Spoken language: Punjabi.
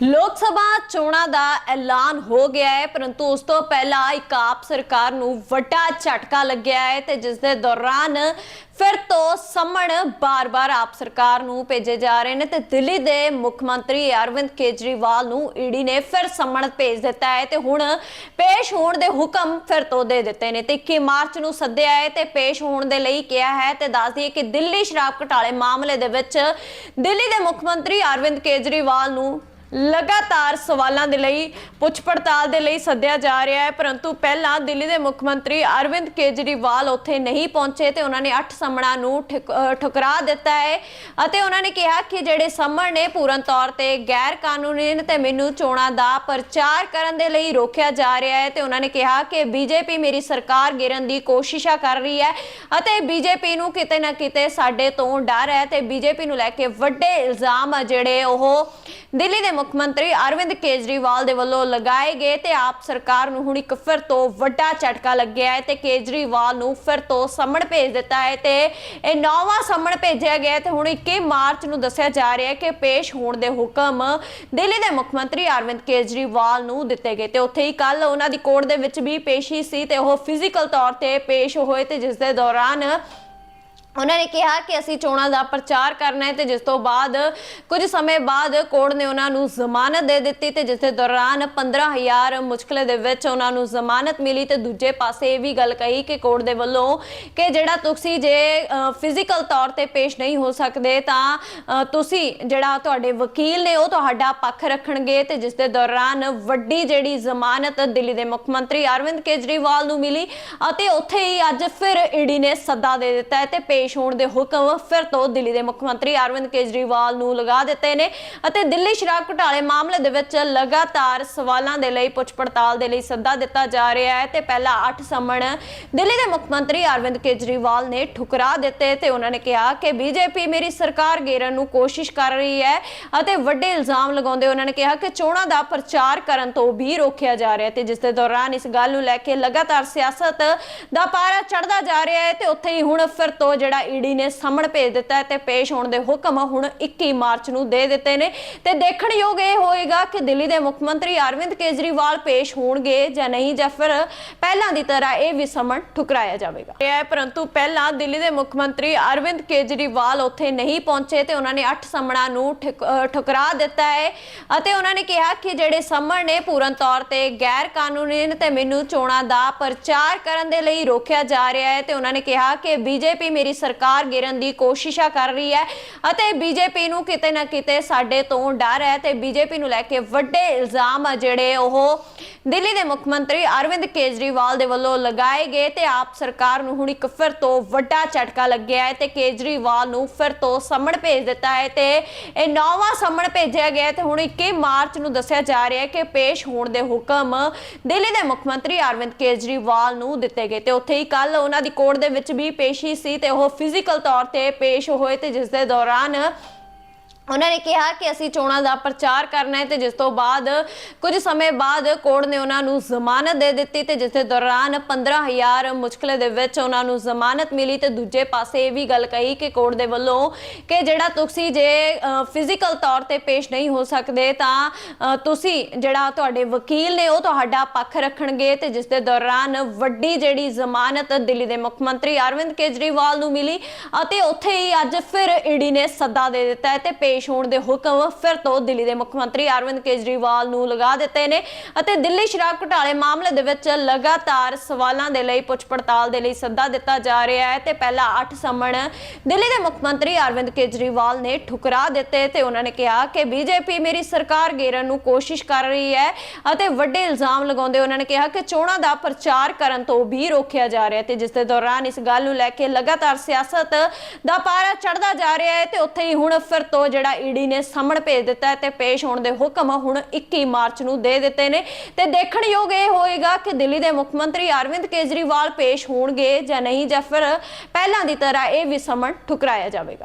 ਲੋਕ ਸਭਾ ਚੋਣਾਂ ਦਾ ਐਲਾਨ ਹੋ ਗਿਆ ਹੈ, ਪਰੰਤੂ ਉਸ ਤੋਂ ਪਹਿਲਾਂ ਇੱਕ ਆਪ ਸਰਕਾਰ ਨੂੰ ਵੱਡਾ ਝਟਕਾ ਲੱਗਿਆ ਹੈ ਤੇ ਜਿਸ ਦੇ ਦੌਰਾਨ ਫਿਰ ਤੋਂ ਸਮਣ ਬਾਰ-ਬਾਰ ਆਪ ਸਰਕਾਰ ਨੂੰ ਭੇਜੇ ਜਾ ਰਹੇ ਨੇ ਤੇ ਦਿੱਲੀ ਦੇ ਮੁੱਖ ਮੰਤਰੀ ਅਰਵਿੰਦ ਕੇਜਰੀਵਾਲ ਨੂੰ ਈਡੀ ਨੇ ਫਿਰ ਸਮਣ ਭੇਜ ਦਿੱਤਾ ਹੈ ਤੇ ਹੁਣ ਪੇਸ਼ ਹੋਣ ਦੇ ਹੁਕਮ ਫਿਰ ਤੋਂ ਦੇ ਦਿੱਤੇ ਨੇ ਤੇ 21 ਮਾਰਚ ਨੂੰ ਸੱਦਿਆ ਹੈ ਤੇ ਪੇਸ਼ ਹੋਣ ਦੇ ਲਈ ਕਿਹਾ ਹੈ ਤੇ ਦੱਸ ਦਈਏ ਕਿ ਦਿੱਲੀ ਸ਼ਰਾਬ ਘਟਾਲੇ ਮਾਮਲੇ ਦੇ ਵਿੱਚ ਦਿੱਲੀ ਦੇ ਮੁੱਖ ਮੰਤਰੀ ਅਰਵਿੰਦ ਕੇਜਰੀਵਾਲ ਨੂੰ ਲਗਾਤਾਰ ਸਵਾਲਾਂ ਦੇ ਲਈ, ਪੁੱਛ ਪੜਤਾਲ ਦੇ ਲਈ ਸੱਦਿਆ ਜਾ ਰਿਹਾ ਹੈ, ਪਰੰਤੂ ਪਹਿਲਾਂ ਦਿੱਲੀ ਦੇ ਮੁੱਖ ਮੰਤਰੀ ਅਰਵਿੰਦ ਕੇਜਰੀਵਾਲ ਉੱਥੇ ਨਹੀਂ ਪਹੁੰਚੇ ਤੇ ਉਹਨਾਂ ਨੇ 8 ਸਮਣਾਂ ਨੂੰ ਠੁਕ- ਠੁਕਰਾ ਦਿੱਤਾ ਹੈ ਅਤੇ ਉਹਨਾਂ ਨੇ ਕਿਹਾ ਕਿ ਜਿਹੜੇ ਸਮਣ ਨੇ ਪੂਰਨ ਤੌਰ ਤੇ ਗੈਰ ਕਾਨੂੰਨੀ ਨੇ ਤੇ ਮੈਨੂੰ ਚੋਣਾਂ ਦਾ ਪ੍ਰਚਾਰ ਕਰਨ ਦੇ ਲਈ ਰੋਕਿਆ ਜਾ ਰਿਹਾ ਹੈ ਤੇ ਉਹਨਾਂ ਨੇ ਕਿਹਾ ਕਿ ਬੀਜੇਪੀ ਮੇਰੀ ਸਰਕਾਰ ਗਿਰਨ ਦੀ ਕੋਸ਼ਿਸ਼ਾਂ ਕਰ ਰਹੀ ਹੈ ਅਤੇ ਬੀਜੇਪੀ ਨੂੰ ਕਿਤੇ ਨਾ ਕਿਤੇ ਸਾਡੇ ਤੋਂ ਡਰ ਹੈ ਤੇ ਬੀਜੇਪੀ ਨੂੰ ਲੈ ਕੇ ਵੱਡੇ ਇਲਜ਼ਾਮ ਆ ਜਿਹੜੇ ਉਹ ਦਿੱਲੀ ਦੇ ਮੁੱਖ ਮੰਤਰੀ ਅਰਵਿੰਦ ਕੇਜਰੀਵਾਲ ਦੇ ਵੱਲੋਂ ਲਗਾਏ ਗਏ ਤੇ ਆਪ ਸਰਕਾਰ ਨੂੰ ਹੁਣ ਇੱਕ ਫਿਰ ਤੋਂ ਵੱਡਾ ਝਟਕਾ ਲੱਗਿਆ ਹੈ ਤੇ ਕੇਜਰੀਵਾਲ ਨੂੰ ਫਿਰ ਤੋਂ ਸਮਣ ਭੇਜ ਦਿੱਤਾ ਹੈ ਤੇ ਇਹ ਨੌਵਾਂ ਸਮਣ ਭੇਜਿਆ ਗਿਆ ਤੇ ਹੁਣ 21 ਮਾਰਚ ਨੂੰ ਦੱਸਿਆ ਜਾ ਰਿਹਾ ਹੈ ਕਿ ਪੇਸ਼ ਹੋਣ ਦੇ ਹੁਕਮ ਦਿੱਲੀ ਦੇ ਮੁੱਖ ਮੰਤਰੀ ਅਰਵਿੰਦ ਕੇਜਰੀਵਾਲ ਨੂੰ ਦਿੱਤੇ ਗਏ ਤੇ ਉੱਥੇ ਹੀ ਕੱਲ ਉਹਨਾਂ ਦੀ ਕੋਰਟ ਦੇ ਵਿੱਚ ਵੀ ਪੇਸ਼ੀ ਸੀ ਤੇ ਉਹ ਫਿਜ਼ੀਕਲ ਤੌਰ ਤੇ ਪੇਸ਼ ਹੋਏ ਤੇ ਜਿਸ ਦੇ ਦੌਰਾਨ ਉਹਨਾਂ ਨੇ ਕਿਹਾ ਕਿ ਅਸੀਂ ਚੋਣਾਂ ਦਾ ਪ੍ਰਚਾਰ ਕਰਨਾ ਹੈ ਤੇ ਜਿਸ ਤੋਂ ਬਾਅਦ ਕੁਝ ਸਮੇਂ ਬਾਅਦ ਕੋਰਟ ਨੇ ਉਹਨਾਂ ਨੂੰ ਜ਼ਮਾਨਤ ਦੇ ਦਿੱਤੀ ਤੇ ਜਿਸ ਦੇ ਦੌਰਾਨ 15000 ਮੁਸ਼ਕਲੇ ਦੇ ਵਿੱਚ ਉਹਨਾਂ ਨੂੰ ਜ਼ਮਾਨਤ ਮਿਲੀ ਤੇ ਦੂਜੇ ਪਾਸੇ ਇਹ ਵੀ ਗੱਲ ਕਹੀ ਕਿ ਕੋਰਟ ਦੇ ਵੱਲੋਂ ਕਿ ਜਿਹੜਾ ਤੁਸੀਂ ਜੇ ਫਿਜ਼ੀਕਲ ਤੌਰ ਤੇ ਪੇਸ਼ ਨਹੀਂ ਹੋ ਸਕਦੇ ਤਾਂ ਤੁਸੀਂ ਜਿਹੜਾ ਤੁਹਾਡੇ ਵਕੀਲ ਨੇ ਉਹ ਤੁਹਾਡਾ ਪੱਖ ਰੱਖਣਗੇ ਤੇ ਜਿਸ ਦੇ ਦੌਰਾਨ ਵੱਡੀ ਜਿਹੜੀ ਜ਼ਮਾਨਤ ਦਿੱਲੀ ਦੇ ਮੁੱਖ ਮੰਤਰੀ ਅਰਵਿੰਦ ਕੇਜਰੀਵਾਲ ਨੂੰ ਮਿਲੀ ਅਤੇ ਉੱਥੇ ਹੀ ਅੱਜ ਫਿਰ ਈਡੀ ਨੇ ਸੱਦਾ ਦੇ ਦਿੱਤਾ ਹੈ ਤੇ ਪੇਸ਼ ਹੋਣ ਦੇ ਹੁਕਮ ਫਿਰ ਤੋਂ ਦਿੱਲੀ ਦੇ ਮੁੱਖ ਮੰਤਰੀ ਅਰਵਿੰਦ ਕੇਜਰੀਵਾਲ ਨੂੰ ਲਗਾ ਦਿੱਤੇ ਨੇ ਅਤੇ ਦਿੱਲੀ ਸ਼ਰਾਬ ਘੁਟਾਲੇ ਮਾਮਲੇ ਦੇ ਵਿੱਚ ਲਗਾਤਾਰ ਸਵਾਲਾਂ ਦੇ ਲਈ ਪੁੱਛ ਪੜਤਾਲ ਦੇ ਲਈ ਸੱਦਾ ਦਿੱਤਾ ਜਾ ਰਿਹਾ ਹੈ ਤੇ ਪਹਿਲਾ 8 ਸਮਣ ਦਿੱਲੀ ਦੇ ਮੁੱਖ ਮੰਤਰੀ ਅਰਵਿੰਦ ਕੇਜਰੀਵਾਲ ਨੇ ਠੁਕਰਾ ਦਿੱਤੇ ਤੇ ਉਹਨਾਂ ਨੇ ਕਿਹਾ ਕਿ ਬੀਜੇਪੀ ਮੇਰੀ ਸਰਕਾਰ ਗੇਰਨ ਨੂੰ ਕੋਸ਼ਿਸ਼ ਕਰ ਰਹੀ ਹੈ ਅਤੇ ਵੱਡੇ ਇਲਜ਼ਾਮ ਲਗਾਉਂਦੇ ਉਹਨਾਂ ਨੇ ਕਿਹਾ ਕਿ ਚੋਣਾਂ ਦਾ ਪ੍ਰਚਾਰ ਕਰਨ ਤੋਂ ਵੀ ਰੋਕਿਆ ਜਾ ਰਿਹਾ ਤੇ ਜਿਸ ਦੇ ਦੌਰਾਨ ਇਸ ਗੱਲ ਨੂੰ ਲੈ ਕੇ ਲਗਾਤਾਰ ਸਿਆਸਤ ਦਾ ਪਾਰਾ ਚੜਦਾ ਜਾ ਰਿਹਾ ਹੈ ਤੇ ਉੱਥੇ ਹੀ ਹੁਣ ਫਿਰ ਤੋਂ ਜਿਹੜਾ ਈਡੀ ਨੇ ਸਾਹਮਣ ਭੇਜ ਦਿੱਤਾ ਤੇ ਪੇਸ਼ ਹੋਣ ਦੇ ਹੁਕਮ ਹੁਣ 21 ਮਾਰਚ ਨੂੰ ਦੇ ਦਿੱਤੇ ਨੇ। ਤੇ ਦੇਖਣਯੋਗ ਇਹ ਹੋਏਗਾ ਕਿ ਦਿੱਲੀ ਦੇ ਮੁੱਖ ਮੰਤਰੀ ਅਰਵਿੰਦ ਕੇਜਰੀਵਾਲ ਪੇਸ਼ ਹੋਣਗੇ ਜਾਂ ਨਹੀਂ, ਜਾਂ ਫਿਰ ਪਹਿਲਾਂ ਦੀ ਤਰ੍ਹਾਂ ਇਹ ਵੀ ਸਮਣ ਠੁਕਰਾਇਆ ਜਾਵੇਗਾ। ਇਹ ਹੈ, ਪਰੰਤੂ ਪਹਿਲਾਂ ਦਿੱਲੀ ਦੇ ਮੁੱਖ ਮੰਤਰੀ ਅਰਵਿੰਦ ਕੇਜਰੀਵਾਲ ਉੱਥੇ ਨਹੀਂ ਪਹੁੰਚੇ ਤੇ ਉਹਨਾਂ ਨੇ 8 ਸਮਣਾਂ ਨੂੰ ਠੁਕ- ਠੁਕਰਾ ਦਿੱਤਾ ਹੈ ਅਤੇ ਉਹਨਾਂ ਨੇ ਕਿਹਾ ਕਿ ਜਿਹੜੇ ਸਮਣ ਨੇ ਪੂਰਨ ਤੌਰ ਤੇ ਗੈਰ ਕਾਨੂੰਨੀ ਨੇ ਤੇ ਮੈਨੂੰ ਚੋਣਾਂ ਦਾ ਪ੍ਰਚਾਰ ਕਰਨ ਦੇ ਲਈ ਰੋਕਿਆ ਜਾ ਰਿਹਾ ਹੈ ਤੇ ਉਹਨਾਂ ਨੇ ਕਿਹਾ ਕਿ ਬੀਜੇਪੀ ਮੇਰੀ ਸਰਕਾਰ ਗਿਰਨ ਦੀ ਕੋਸ਼ਿਸ਼ਾਂ ਕਰ ਰਹੀ ਹੈ ਅਤੇ ਬੀਜੇਪੀ ਨੂੰ ਕਿਤੇ ਨਾ ਕਿਤੇ ਸਾਡੇ ਤੋਂ ਡਰ ਹੈ ਤੇ ਬੀਜੇਪੀ ਨੂੰ ਲੈ ਕੇ ਵੱਡੇ ਇਲਜ਼ਾਮ ਆ ਜਿਹੜੇ ਉਹ ਦਿੱਲੀ ਦੇ ਮੁੱਖ ਮੰਤਰੀ ਅਰਵਿੰਦ ਕੇਜਰੀਵਾਲ ਦੇ ਵੱਲੋਂ ਲਗਾਏ ਗਏ ਤੇ ਆਪ ਸਰਕਾਰ ਨੂੰ ਹੁਣ ਇੱਕ ਫਿਰ ਤੋਂ ਵੱਡਾ ਝਟਕਾ ਲੱਗਿਆ ਹੈ ਤੇ ਕੇਜਰੀਵਾਲ ਨੂੰ ਫਿਰ ਤੋਂ ਸਮਣ ਭੇਜ ਦਿੱਤਾ ਹੈ ਤੇ ਇਹ ਨੌਵਾਂ ਸਮਣ ਭੇਜਿਆ ਗਿਆ ਹੈ ਤੇ ਹੁਣ 21 ਮਾਰਚ ਨੂੰ ਦੱਸਿਆ ਜਾ ਰਿਹਾ ਹੈ ਕਿ ਪੇਸ਼ ਹੋਣ ਦੇ ਹੁਕਮ ਦਿੱਲੀ ਦੇ ਮੁੱਖ ਮੰਤਰੀ ਅਰਵਿੰਦ ਕੇਜਰੀਵਾਲ ਨੂੰ ਦਿੱਤੇ ਗਏ ਤੇ ਉੱਥੇ ਹੀ ਕੱਲ ਉਹਨਾਂ ਦੀ ਕੋਰਟ ਦੇ ਵਿੱਚ ਵੀ ਪੇਸ਼ੀ ਸੀ ਤੇ ਉਹ ਫਿਜ਼ੀਕਲ ਤੌਰ ਤੇ ਪੇਸ਼ ਹੋਏ ਤੇ ਜਿਸ ਦੇ ਦੌਰਾਨ ਉਹਨਾਂ ਨੇ ਕਿਹਾ ਕਿ ਅਸੀਂ ਚੋਣਾਂ ਦਾ ਪ੍ਰਚਾਰ ਕਰਨਾ ਹੈ ਤੇ ਜਿਸ ਤੋਂ ਬਾਅਦ ਕੁਝ ਸਮੇਂ ਬਾਅਦ ਕੋਰਟ ਨੇ ਉਹਨਾਂ ਨੂੰ ਜ਼ਮਾਨਤ ਦੇ ਦਿੱਤੀ ਤੇ ਜਿਸ ਦੇ ਦੌਰਾਨ 15000 ਮੁਸ਼ਕਲ ਦੇ ਵਿੱਚ ਉਹਨਾਂ ਨੂੰ ਜ਼ਮਾਨਤ ਮਿਲੀ ਤੇ ਦੂਜੇ ਪਾਸੇ ਇਹ ਵੀ ਗੱਲ ਕਹੀ ਕਿ ਕੋਰਟ ਦੇ ਵੱਲੋਂ ਕਿ ਜਿਹੜਾ ਤੁਸੀਂ ਜੇ ਫਿਜ਼ੀਕਲ ਤੌਰ ਤੇ ਪੇਸ਼ ਨਹੀਂ ਹੋ ਸਕਦੇ ਤਾਂ ਤੁਸੀਂ ਜਿਹੜਾ ਤੁਹਾਡੇ ਵਕੀਲ ਨੇ ਉਹ ਤੁਹਾਡਾ ਪੱਖ ਰੱਖਣਗੇ ਤੇ ਜਿਸ ਦੇ ਦੌਰਾਨ ਵੱਡੀ ਜਿਹੜੀ ਜ਼ਮਾਨਤ ਦਿੱਲੀ ਦੇ ਮੁੱਖ ਮੰਤਰੀ ਅਰਵਿੰਦ ਕੇਜਰੀਵਾਲ ਨੂੰ ਮਿਲੀ ਅਤੇ ਉੱਥੇ ਹੀ ਅੱਜ ਫਿਰ ਈਡੀ ਨੇ ਸੱਦਾ ਦੇ ਦਿੱਤਾ ਹੈ ਤੇ ਪੇਸ਼ ਹੋਣ ਦੇ ਹੁਕਮ ਫਿਰ ਤੋਂ ਦਿੱਲੀ ਦੇ ਮੁੱਖ ਮੰਤਰੀ ਅਰਵਿੰਦ ਕੇਜਰੀਵਾਲ ਨੂੰ ਲਗਾ ਦਿੱਤੇ ਨੇ ਅਤੇ ਦਿੱਲੀ ਸ਼ਰਾਬ ਘੁਟਾਲੇ ਮਾਮਲੇ ਦੇ ਵਿੱਚ ਲਗਾਤਾਰ ਸਵਾਲਾਂ ਦੇ ਲਈ ਪੁੱਛ ਪੜਤਾਲ ਦੇ ਲਈ ਸੱਦਾ ਦਿੱਤਾ ਜਾ ਰਿਹਾ ਹੈ ਤੇ ਪਹਿਲਾ 8 ਸਮਣ ਦਿੱਲੀ ਦੇ ਮੁੱਖ ਮੰਤਰੀ ਅਰਵਿੰਦ ਕੇਜਰੀਵਾਲ ਨੇ ਠੁਕਰਾ ਦਿੱਤੇ ਤੇ ਉਹਨਾਂ ਨੇ ਕਿਹਾ ਕਿ ਬੀਜੇਪੀ ਮੇਰੀ ਸਰਕਾਰ ਗੇਰਨ ਨੂੰ ਕੋਸ਼ਿਸ਼ ਕਰ ਰਹੀ ਹੈ ਅਤੇ ਵੱਡੇ ਇਲਜ਼ਾਮ ਲਗਾਉਂਦੇ ਉਹਨਾਂ ਨੇ ਕਿਹਾ ਕਿ ਚੋਣਾਂ ਦਾ ਪ੍ਰਚਾਰ ਕਰਨ ਤੋਂ ਵੀ ਰੋਕਿਆ ਜਾ ਰਿਹਾ ਤੇ ਜਿਸ ਦੇ ਦੌਰਾਨ ਇਸ ਗੱਲ ਨੂੰ ਲੈ ਕੇ ਲਗਾਤਾਰ ਸਿਆਸਤ ਦਾ ਪਾਰਾ ਚੜਦਾ ਜਾ ਰਿਹਾ ਹੈ ਤੇ ਉੱਥੇ ਹੀ ਹੁਣ ਫਿਰ ਤੋਂ ਜਿਹੜਾ ਈਡੀ ਨੇ ਸਾਹਮਣ ਭੇਜ ਦਿੱਤਾ ਹੈ ਤੇ ਪੇਸ਼ ਹੋਣ ਦੇ ਹੁਕਮ ਹੁਣ 21 ਮਾਰਚ ਨੂੰ ਦੇ ਦਿੱਤੇ ਨੇ। ਤੇ ਦੇਖਣਯੋਗ ਇਹ ਹੋਏਗਾ ਕਿ ਦਿੱਲੀ ਦੇ ਮੁੱਖ ਮੰਤਰੀ ਅਰਵਿੰਦ ਕੇਜਰੀਵਾਲ ਪੇਸ਼ ਹੋਣਗੇ ਜਾਂ ਨਹੀਂ, ਜਾਂ ਫਿਰ ਪਹਿਲਾਂ ਦੀ ਤਰ੍ਹਾਂ ਇਹ ਵੀ ਸਮਣ ਠੁਕਰਾਇਆ ਜਾਵੇਗਾ।